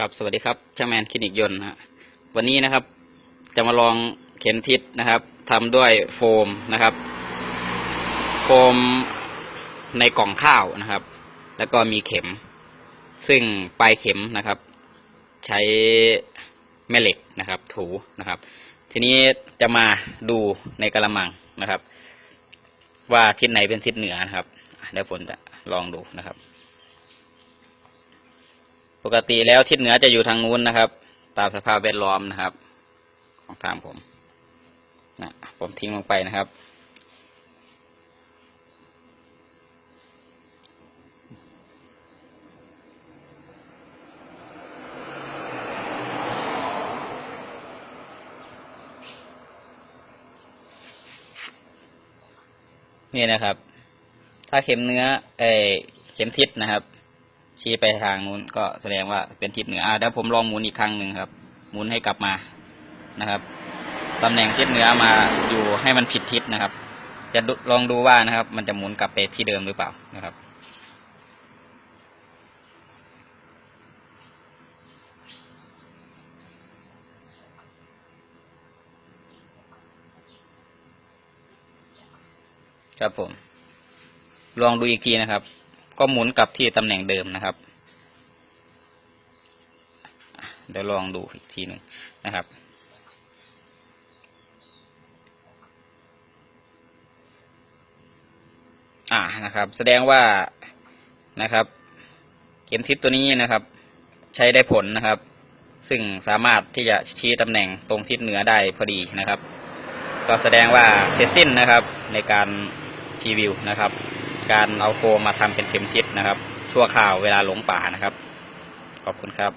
ครับสวัสดีครับช่างแมนคลินิกยนต์นะฮะวันนี้นะครับ จะมาลองเข็มทิศนะครับทำด้วยโฟมนะครับ โฟมในกล่องข้าวนะครับ แล้วก็มีเข็ม ซึ่งปลายเข็มนะครับ ใช้แม่เหล็กนะครับ ถูนะครับ ทีนี้จะมาดูในกระมังนะครับ ว่าทิศไหนเป็นทิศเหนือนะครับเดี๋ยวผมจะลองดูนะครับ ปกติแล้วทิศเหนือจะอยู่ทางนู้นนะครับ ตามสภาพแวดล้อมนะครับ ของทางผมนะผมทิ้งลงไปนะครับ นี่นะครับ ถ้าเข็มเนื้อเอเข็มทิศนะครับ ชี้ไปทางนู้นก็แสดงว่าเป็นทิศเหนืออ่าเดี๋ยวผมลองหมุนอีกครั้งหนึ่งครับ หมุนให้กลับมานะครับตำแหน่งทิศเหนือมาอยู่ให้มันผิดทิศนะครับ จะดูลองดูว่านะครับ มันจะหมุนกลับไปที่เดิมหรือเปล่านะครับครับผม ลองดูอีกทีนะครับ ก็หมุนกลับที่ตำแหน่งเดิมนะครับ เดี๋ยวลองดูอีกทีหนึ่งนะครับ อ่านะครับ แสดงว่านะครับ เข็มทิศตัวนี้นะครับ ใช้ได้ผลนะครับ ซึ่งสามารถที่จะชี้ตำแหน่งตรงทิศเหนือได้พอดีนะครับ ก็แสดงว่าเสร็จสิ้นนะครับในการพรีวิวนะครับ การเอาโฟมมาทำเป็นเข็มทิศนะครับ ชั่วคราวเวลาหลงป่านะครับ ขอบคุณครับ